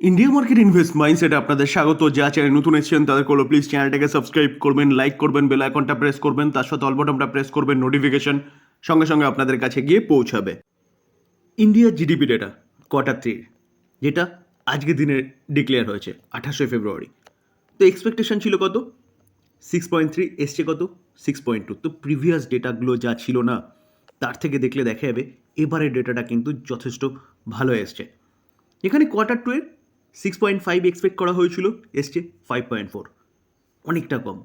India market invest মাইন্ডসেটে আপনাদের স্বাগত। যা চ্যানেল নতুন এসেছেন, তাদের করল প্লিজ চ্যানেলটাকে সাবস্ক্রাইব করবেন লাইক করবেন বেল আইকনটা প্রেস করবেন, তার সাথে অল বটনটা প্রেস করবেন নোটিফিকেশন সঙ্গে সঙ্গে আপনাদের কাছে গিয়ে পৌঁছাবে। ইন্ডিয়ার জিডিপি ডেটা কোয়ার্টার থ্রি যেটা আজকের দিনে ডিক্লেয়ার হয়েছে, আঠাশে ফেব্রুয়ারি। তো এক্সপেকটেশন ছিল কত? সিক্স পয়েন্ট থ্রি এসছে কত? সিক্স পয়েন্ট টু তো প্রিভিয়াস ডেটাগুলো যা ছিল না, তার থেকে দেখলে দেখা যাবে, এবারের ডেটাটা কিন্তু যথেষ্ট ভালো এসছে। এখানে কোয়ার্টার টু এর সিক্স পয়েন্ট ফাইভ এক্সপেক্ট করা হয়েছিল, এসছে ফাইভ পয়েন্ট ফোর অনেকটা কম।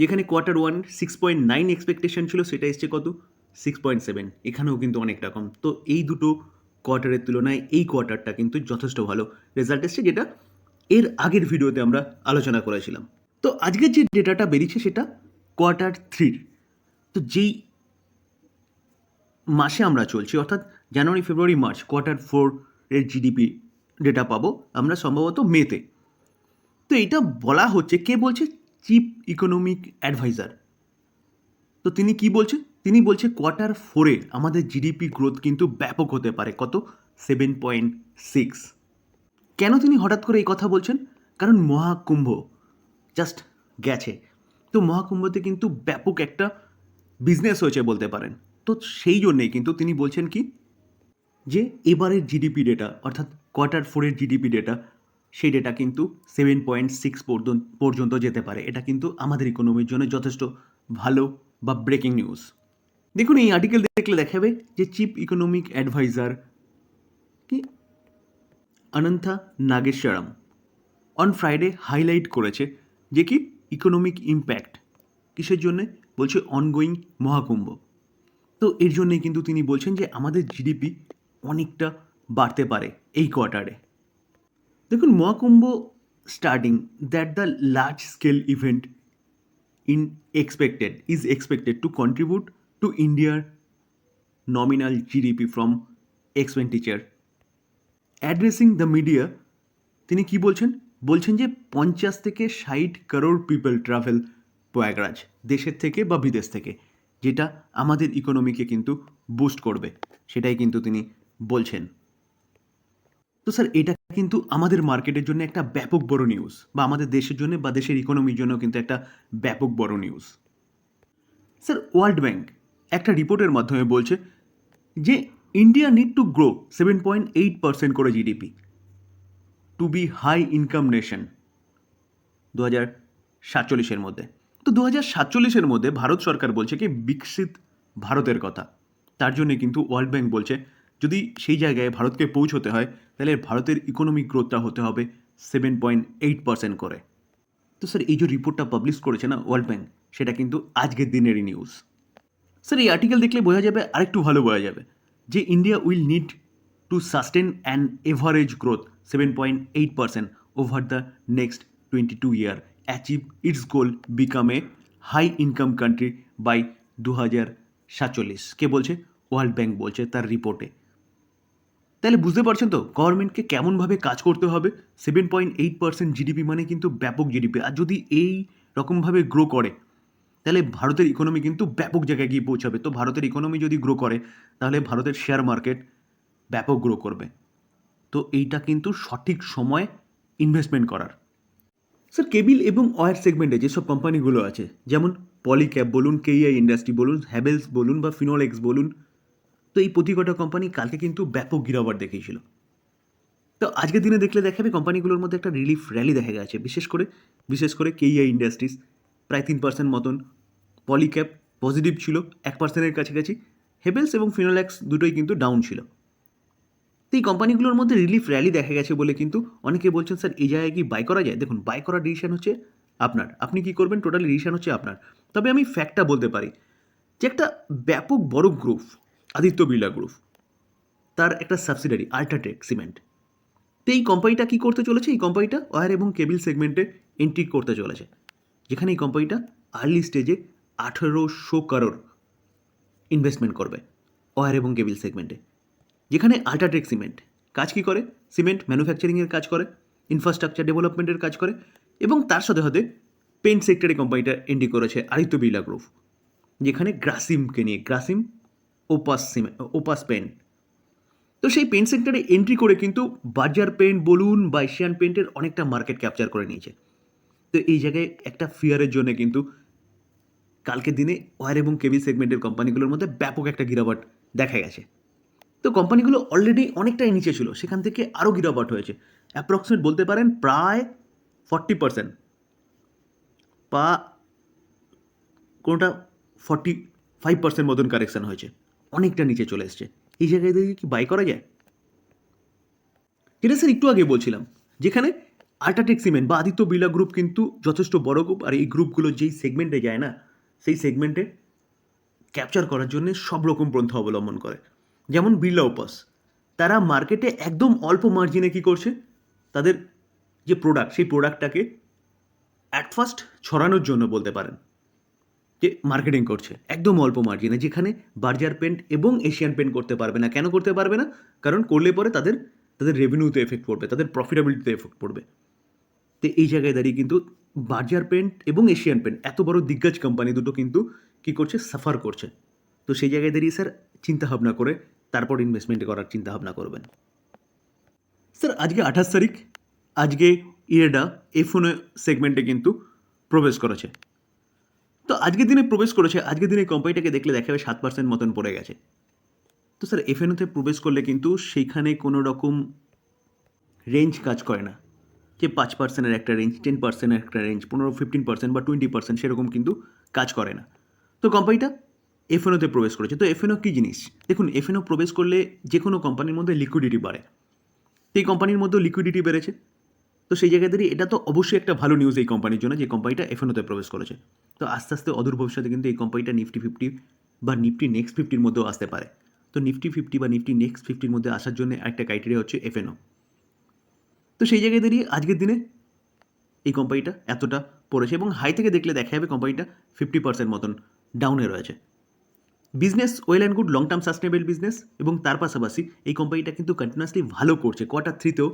যেখানে quarter one six point nine expectation ছিল, সেটা এসছে কত? সিক্স পয়েন্ট সেভেন এখানেও কিন্তু অনেকটা কম। তো এই দুটো কোয়ার্টারের তুলনায় এই কোয়ার্টারটা কিন্তু যথেষ্ট ভালো রেজাল্ট এসছে, যেটা এর আগের ভিডিওতে আমরা আলোচনা করেছিলাম। তো আজকের যে ডেটাটা বেরিয়েছে, সেটা কোয়ার্টার থ্রির তো যেই মাসে আমরা চলছি, অর্থাৎ জানুয়ারি, ফেব্রুয়ারি, মার্চ কোয়ার্টার ফোর এর জিডিপি ডেটা পাবো, আমরা সম্ভবত মেতে তো। এটা বলা হচ্ছে, কে বলছে? চিফ ইকোনমিক অ্যাডভাইজার তো তিনি কি বলছে? তিনি বলছে কোয়ার্টার ফোরে আমাদের জিডিপি গ্রোথ কিন্তু ব্যাপক হতে পারে। কত? সেভেন পয়েন্ট সিক্স কেন তিনি হঠাৎ করে এই কথা বলছেন? কারণ মহাকুম্ভ জাস্ট গেছে। তো মহাকুম্ভতে কিন্তু ব্যাপক একটা বিজনেস হয়েছে বলতে পারেন। তো সেই জন্যেই কিন্তু তিনি বলছেন কি? যে এবারের জিডিপি ডেটা অর্থাৎ কোয়ার্টার ফোরের জিডিপি ডেটা সেই ডেটা কিন্তু সেভেন পয়েন্ট সিক্স পর্যন্ত যেতে পারে। এটা কিন্তু আমাদের ইকোনমির জন্য যথেষ্ট ভালো বা ব্রেকিং নিউজ দেখুন, এই আর্টিকেল দেখলে দেখাবে যে চিফ ইকোনমিক অ্যাডভাইজার কি? Anantha Nageswaran on Friday highlight করেছে যে কি? ইকোনমিক ইম্প্যাক্ট কিসের জন্যে? বলছে অনগোয়িং মহাকুম্ভ। তো এর জন্যই কিন্তু তিনি বলছেন যে আমাদের জিডিপি অনেকটা বাড়তে পারে এই কোয়ার্টারে। দেখুন, Mahakumbh starting, that the large scale event in expected, is expected to contribute to ইন্ডিয়ার nominal GDP from expenditure. Addressing the media, তিনি কি বলছেন? বলছেন যে পঞ্চাশ থেকে ষাট করোড় পিপল ট্রাভেল প্রয়াগরাজ, দেশের থেকে বা বিদেশ থেকে, যেটা আমাদের ইকোনমিকে কিন্তু বুস্ট করবে, সেটাই কিন্তু তিনি বলছেন। তো স্যার, এটা কিন্তু আমাদের মার্কেটের জন্য একটা ব্যাপক বড় নিউজ বা আমাদের দেশের জন্য বা দেশের ইকোনমির জন্য কিন্তু একটা ব্যাপক বড় নিউজ স্যার ওয়ার্ল্ড ব্যাংক একটা রিপোর্টের মাধ্যমে বলছে যে India need to grow seven point eight percent করে GDP to be high income nation দু হাজার সাতচল্লিশের মধ্যে। তো দু হাজার সাতচল্লিশের মধ্যে ভারত সরকার বলছে কি, বিকশিত ভারতের কথা। তার জন্য কিন্তু ওয়ার্ল্ড ব্যাংক বলছে যদি সেই জায়গায় ভারতকে পৌঁছতে হয়, তাহলে ভারতের ইকোনমিক গ্রোথটা হতে হবে সেভেন পয়েন্ট এইট পার্সেন্ট করে। তো স্যার এই যে রিপোর্টটা পাবলিশ করেছে না ওয়ার্ল্ড ব্যাংক সেটা কিন্তু আজকের দিনেরই নিউজ স্যার এই আর্টিকেল দেখলে বোঝা যাবে আরেকটু ভালো বোঝা যাবে যে India will need to sustain an average growth seven point eight percent over the next twenty two year achieve its goal become a high income country by দু হাজার সাতচল্লিশ কে বলছে? ওয়ার্ল্ড ব্যাংক বলছে তার রিপোর্টে তাহলে বুঝতে পারছেন তো, গভর্নমেন্টকে কেমনভাবে কাজ করতে হবে? Seven point eight percent GDP মানে কিন্তু ব্যাপক জিডিপি আর যদি এই রকমভাবে গ্রো করে, তাহলে ভারতের ইকোনমি কিন্তু ব্যাপক জায়গায় গিয়ে পৌঁছাবে। তো ভারতের ইকোনমি যদি গ্রো করে, তাহলে ভারতের শেয়ার মার্কেট ব্যাপক গ্রো করবে। তো এইটা কিন্তু সঠিক সময় ইনভেস্টমেন্ট করার। স্যার কেবিল এবং ওয়ার সেগমেন্টে যেসব কোম্পানিগুলো আছে, যেমন পলিক্যাব বলুন কেইআই ইন্ডাস্ট্রি বলুন হ্যাভেলস বলুন বা ফিনোলেক্স বলুন তো এই প্রতি কটা কোম্পানি কালকে কিন্তু ব্যাপক গিরাবার দেখিয়েছিল। তো আজকের দিনে দেখলে দেখাবে কোম্পানিগুলোর মধ্যে একটা রিলিফ র্যালি দেখা গেছে। বিশেষ করে বিশেষ করে কেইআই ইন্ডাস্ট্রিজ প্রায় তিন পার্সেন্ট মতন পলিক্যাপ পজিটিভ ছিল, এক পার্সেন্টের কাছাকাছি। হেভেলস এবং ফিনোল্যাক্স দুটোই কিন্তু ডাউন ছিল। তো এই কোম্পানিগুলোর মধ্যে রিলিফ র্যালি দেখা গেছে বলে কিন্তু অনেকে বলছেন, স্যার, এই জায়গায় কি বাই করা যায়? দেখুন বাই করার ডিসিশন হচ্ছে আপনার। আপনি কি করবেন? টোটালি ডিসিশন হচ্ছে আপনার। তবে আমি ফ্যাক্টটা বলতে পারি যে একটা ব্যাপক বড় গ্রুপ আদিত্য বিড়লা গ্রুপ। তার একটা সাবসিডারি আল্ট্রাটেক সিমেন্ট তো এই কোম্পানিটা কী করতে চলেছে? এই কোম্পানিটা ওয়ার এবং কেবিল সেগমেন্টে এন্ট্রি করতে চলেছে। যেখানে এই কোম্পানিটা আর্লি স্টেজে আঠেরোশো করোড় ইনভেস্টমেন্ট করবে ওয়ার এবং কেবিল সেগমেন্টে যেখানে আল্ট্রাটেক সিমেন্ট কাজ কী করে? সিমেন্ট ম্যানুফ্যাকচারিংয়ের কাজ করে ইনফ্রাস্ট্রাকচার ডেভেলপমেন্টের কাজ করে এবং তার সাথে সাথে পেন্ট সেক্টরে কোম্পানিটা এন্ট্রি করেছে আদিত্য বিড়লা গ্রুপ যেখানে গ্রাসিমকে নিয়ে গ্রাসিম ওপাস ওপাস পেন্ট তো সেই পেন্ট সেক্টরে এন্ট্রি করে কিন্তু বাজার পেন্ট বলুন বা এশিয়ান পেন্টের অনেকটা মার্কেট ক্যাপচার করে নিয়েছে। তো এই জায়গায় একটা ফিয়ারের জন্য কিন্তু কালকের দিনে ওয়ার এবং কেবি সেগমেন্টের কোম্পানিগুলোর মধ্যে ব্যাপক একটা গিরাবাট দেখা গেছে। তো কোম্পানিগুলো অলরেডি অনেকটাই নিচে ছিল, সেখান থেকে আরও গিরাবাট হয়েছে। অ্যাপ্রক্সিমেট বলতে পারেন প্রায় ফর্টি পার্সেন্ট বা কোনোটা ফর্টি ফাইভ পার্সেন্ট মতন কারেকশান হয়েছে। অনেকটা নিচে চলে এসছে। এই জায়গায় দিয়ে কি বাই করা যায়? যেটা স্যার একটু আগে বলছিলাম, যেখানে আল্ট্রাটেক সিমেন্ট বা আদিত্য বিড়লা গ্রুপ কিন্তু যথেষ্ট বড় গ্রুপ আর এই গ্রুপগুলো যেই সেগমেন্টে যায় না, সেই সেগমেন্টে ক্যাপচার করার জন্য সব রকম পন্থা অবলম্বন করে। যেমন বিড়লা উপাস। তারা মার্কেটে একদম অল্প মার্জিনে কী করছে? তাদের যে প্রোডাক্ট সেই প্রোডাক্টটাকে অ্যাট ফার্স্ট ছড়ানোর জন্য বলতে পারেন। যে মার্কেটিং করছে। একদম অল্প মার্জিনে যেখানে বার্জার পেন্ট এবং এশিয়ান পেন্ট করতে পারবে না। কেন করতে পারবে না? কারণ করলে পরে তাদের তাদের রেভিনিউতে এফেক্ট পড়বে, তাদের প্রফিটেবিলিটিতে এফেক্ট পড়বে। তো এই জায়গায় দাঁড়িয়ে কিন্তু বার্জার পেন্ট এবং এশিয়ান পেন্ট এত বড় দিগ্গজ কোম্পানি দুটো কিন্তু কী করছে? সাফার করছে। তো সেই জায়গায় দাঁড়িয়ে স্যার চিন্তাভাবনা করে, তারপর ইনভেস্টমেন্ট করার চিন্তাভাবনা করবেন। স্যার আজকে আঠাশ তারিখ, আজকে ইয়েডা এফোন সেগমেন্টে কিন্তু প্রবেশ করেছে। তো আজকের দিনে প্রবেশ করেছে, আজকের দিনে কোম্পানিটাকে দেখলে দেখা যাবে সাত পার্সেন্ট মতন পড়ে গেছে। তো স্যার এফএনওতে প্রবেশ করলে কিন্তু সেইখানে কোনো রকম রেঞ্জ কাজ করে না। যে পাঁচ পার্সেন্টের একটা রেঞ্জ টেন পার্সেন্টের একটা রেঞ্জ পনেরো ফিফটিন পার্সেন্ট বা টোয়েন্টি পার্সেন্ট সেরকম কিন্তু কাজ করে না। তো কোম্পানিটা এফএনওতে প্রবেশ করেছে। তো এফএনও কী জিনিস? দেখুন এফএনও প্রবেশ করলে যে কোনো কোম্পানির মধ্যে লিকুইডিটি বাড়ে। এই কোম্পানির মধ্যেও লিকুইডিটি বেড়েছে। তো সেই জায়গায় দাঁড়িয়ে এটা তো অবশ্যই একটা ভালো নিউজ এই কোম্পানির জন্য যে কোম্পানিটা এফএনওতে প্রবেশ করেছে। তো আস্তে আস্তে অদূর ভবিষ্যতে কিন্তু এই কোম্পানিটা নিফটি ফিফটি বা নিফটি নেক্সট ফিফটির মধ্যেও আসতে পারে। তো নিফটি ফিফটি বা নিফটি নেক্সট ফিফটির মধ্যে আসার জন্য একটা ক্রাইটেরিয়া হচ্ছে এফএনও তো সেই জায়গায় দাঁড়িয়ে আজকের দিনে এই কোম্পানিটা এতটা পড়েছে এবং হাই থেকে দেখলে দেখা যাবে কোম্পানিটা ফিফটি পার্সেন্ট মতন ডাউনে রয়েছে। Business well and good long term sustainable business এবং তার পাশাপাশি এই কোম্পানিটা কিন্তু কন্টিনিউয়াসলি ভালো করছে। কোয়ার্টার থ্রিতেও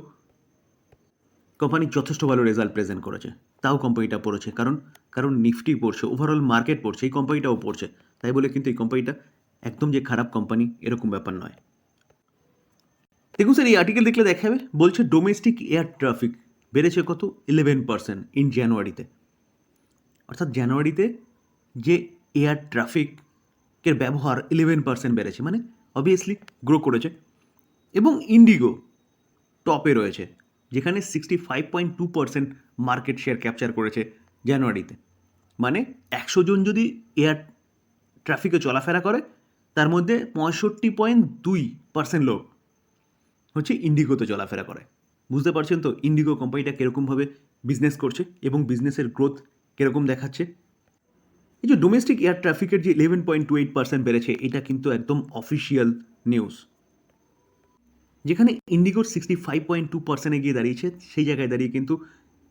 কোম্পানি যথেষ্ট ভালো রেজাল্ট প্রেজেন্ট করেছে। তাও কোম্পানিটা পড়েছে, কারণ কারণ নিফটি পড়ছে ওভারঅল মার্কেট পড়ছে, এই কোম্পানিটাও পড়ছে। তাই বলে কিন্তু এই কোম্পানিটা একদম যে খারাপ কোম্পানি, এরকম ব্যাপার নয়। দেখুন স্যার এই আর্টিকেল দেখলে দেখা যাবে বলছে ডোমেস্টিক এয়ার ট্রাফিক বেড়েছে কত? ইলেভেন পার্সেন্ট ইন জানুয়ারিতে অর্থাৎ জানুয়ারিতে যে এয়ার ট্রাফিকের ব্যবহার ইলেভেন পার্সেন্ট বেড়েছে মানে অবভিয়াসলি গ্রো করেছে। এবং ইন্ডিগো টপে রয়েছে। যেখানে sixty five point two percent market share capture করেছে জানুয়ারিতে। মানে একশো জন যদি এয়ার ট্রাফিকে চলাফেরা করে, তার মধ্যে পঁয়ষট্টি পয়েন্ট দুই পার্সেন্ট লোক হচ্ছে ইন্ডিগোতে চলাফেরা করে। বুঝতে পারছেন তো ইন্ডিগো কোম্পানিটা কীরকমভাবে বিজনেস করছে এবং বিজনেসের গ্রোথ কীরকম দেখাচ্ছে? এই যে ডোমেস্টিক এয়ার ট্রাফিকের যে eleven point two eight percent বেড়েছে, এটা কিন্তু একদম অফিসিয়াল নিউজ যেখানে ইন্ডিগোর সিক্সটি ফাইভ পয়েন্ট টু পার্সেন্টে গিয়ে দাঁড়িয়েছে, সেই জায়গায় দাঁড়িয়ে কিন্তু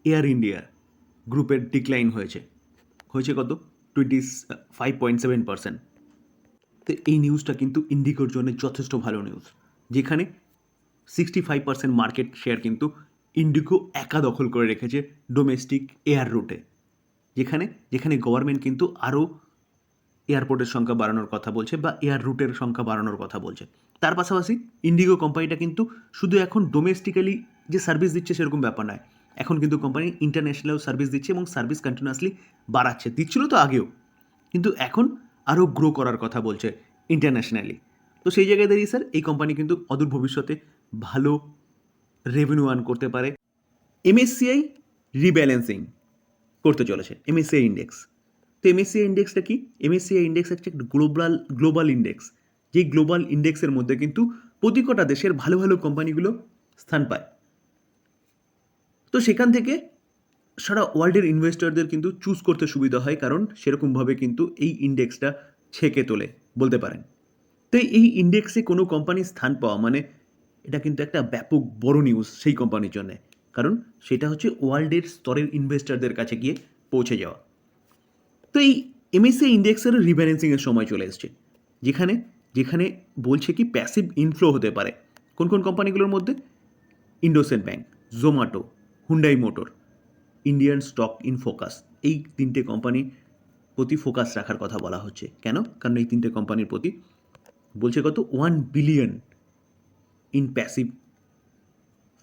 এয়ার ইন্ডিয়া গ্রুপের ডিক্লাইন হয়েছে। হয়েছে কত? Twenty five point seven percent তো এই নিউজটা কিন্তু ইন্ডিগোর জন্য যথেষ্ট ভালো নিউজ যেখানে sixty five percent market share কিন্তু ইন্ডিগো একা দখল করে রেখেছে ডোমেস্টিক এয়ার রুটে যেখানে যেখানে গভর্নমেন্ট কিন্তু আরও এয়ারপোর্টের সংখ্যা বাড়ানোর কথা বলছে বা এয়ার রুটের সংখ্যা বাড়ানোর কথা বলছে। তার পাশাপাশি ইন্ডিগো কোম্পানিটা কিন্তু শুধু এখন ডোমেস্টিক্যালি যে সার্ভিস দিচ্ছে সেরকম ব্যাপার নয়, এখন কিন্তু কোম্পানি ইন্টারন্যাশনালেও সার্ভিস দিচ্ছে এবং সার্ভিস কন্টিনিউয়াসলি বাড়াচ্ছে। দিচ্ছিল তো আগেও, কিন্তু এখন আরও গ্রো করার কথা বলছে ইন্টারন্যাশনালি তো সেই জায়গায় দাঁড়িয়ে স্যার এই কোম্পানি কিন্তু অদূর ভবিষ্যতে ভালো রেভিনিউ আর্ন করতে পারে। এমএসসিআই রিব্যালেন্সিং করতে চলেছে এমএসসিআই ইন্ডেক্স তো এমএসসিআই ইন্ডেক্সটা কি? এমএসসিআই ইন্ডেক্স হচ্ছে একটা গ্লোবাল গ্লোবাল ইন্ডেক্স যেই গ্লোবাল ইন্ডেক্সের মধ্যে কিন্তু প্রতি কটা দেশের ভালো ভালো কোম্পানিগুলো স্থান পায়। তো সেখান থেকে সারা ওয়ার্ল্ডের ইনভেস্টরদের কিন্তু চুজ করতে সুবিধা হয়, কারণ সেরকমভাবে কিন্তু এই ইন্ডেক্সটা ছেকে তোলে, বলতে পারেন। তো এই ইন্ডেক্সে কোনো কোম্পানির স্থান পাওয়া মানে এটা কিন্তু একটা ব্যাপক বড় নিউজ সেই কোম্পানির জন্য। কারণ সেটা হচ্ছে ওয়ার্ল্ডের স্তরের ইনভেস্টরদের কাছে গিয়ে পৌঁছে যাওয়া। তো এই এমএসসি ইন্ডেক্সের রিব্যালেন্সিংয়ের সময় চলে এসছে। যেখানে যেখানে বলছে কি প্যাসিভ ইনফ্লো হতে পারে। কোন কোন কোম্পানিগুলোর মধ্যে? IndusInd bank Zomato Hyundai motor Indian stock in focus এই তিনটে কোম্পানি প্রতি ফোকাস রাখার কথা বলা হচ্ছে। কেন? কারণ এই তিনটে কোম্পানির প্রতি বলছে কত? One billion in passive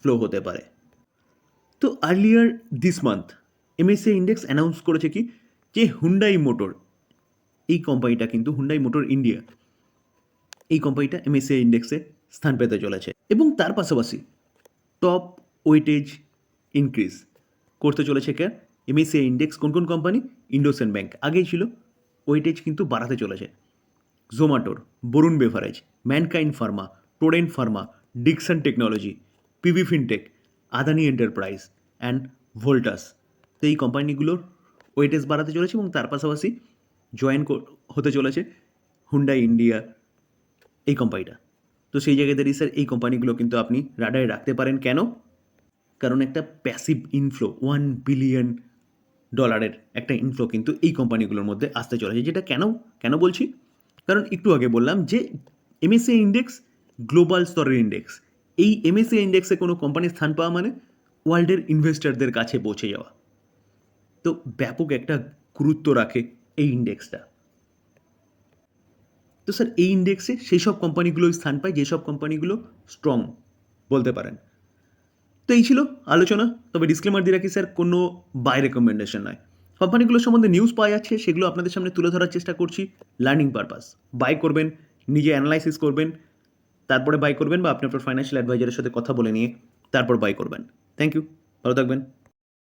flow হতে পারে। তো earlier this month MSCI index announce করেছে কি? যে হুন্ডাই মোটর এই কোম্পানিটা কিন্তু হুন্ডাই মোটর ইন্ডিয়া এই কোম্পানিটা এমএসএ ইন্ডেক্সে স্থান পেতে চলেছে এবং তার পাশাপাশি টপ ওয়েটেজ ইনক্রিজ করতে চলেছে কে? এমএসএ ইন্ডেক্স কোন কোন কোম্পানি ইন্ডোসেন ব্যাংক আগেই ছিল ওয়েটেজ কিন্তু বাড়াতে চলেছে। জোম্যাটোর Varun beverage Mankind pharma Torrent pharma Dixon technology PB fintech Adani enterprise and Voltas তো এই কোম্পানিগুলোর ওয়েটেজ বাড়াতে চলেছে এবং তার পাশাপাশি জয়েন হতে চলেছে হুন্ডাই ইন্ডিয়া এই কোম্পানিটা তো সেই জায়গায় দাঁড়িয়ে স্যার এই কোম্পানিগুলো কিন্তু আপনি রাডারে রাখতে পারেন। কেন? কারণ একটা প্যাসিভ ইনফ্লো ওয়ান বিলিয়ন ডলারের একটা ইনফ্লো কিন্তু এই কোম্পানিগুলোর মধ্যে আসতে চলেছে। যেটা কেন? কেন বলছি? কারণ একটু আগে বললাম যে এমএসএ ইন্ডেক্স গ্লোবাল স্তরের ইন্ডেক্স এই এমএসএ ইন্ডেক্সে কোনো কোম্পানির স্থান পাওয়া মানে ওয়ার্ল্ডের ইনভেস্টরদের কাছে পৌঁছে যাওয়া। তো ব্যাপক একটা গুরুত্ব রাখে এই ইন্ডেক্সটা। তো স্যার, এই ইন্ডেক্সে সেই সব কোম্পানিগুলো স্থান পায় যেসব কোম্পানিগুলো স্ট্রং বলতে পারেন। তো এই ছিল আলোচনা। তবে ডিসক্লেমার দিয়ে রাখি স্যার, কোনো বাই রেকমেন্ডেশন নয়। কোম্পানিগুলোর সম্বন্ধে নিউজ পাওয়া যাচ্ছে, সেগুলো আপনাদের সামনে তুলে ধরার চেষ্টা করছি লার্নিং পারপাস বাই করবেন, নিজে অ্যানালাইসিস করবেন, তারপরে বাই করবেন বা আপনি আপনার ফাইন্যান্সিয়াল অ্যাডভাইজারের সাথে কথা বলে নিয়ে তারপর বাই করবেন। থ্যাংক ইউ ভালো থাকবেন।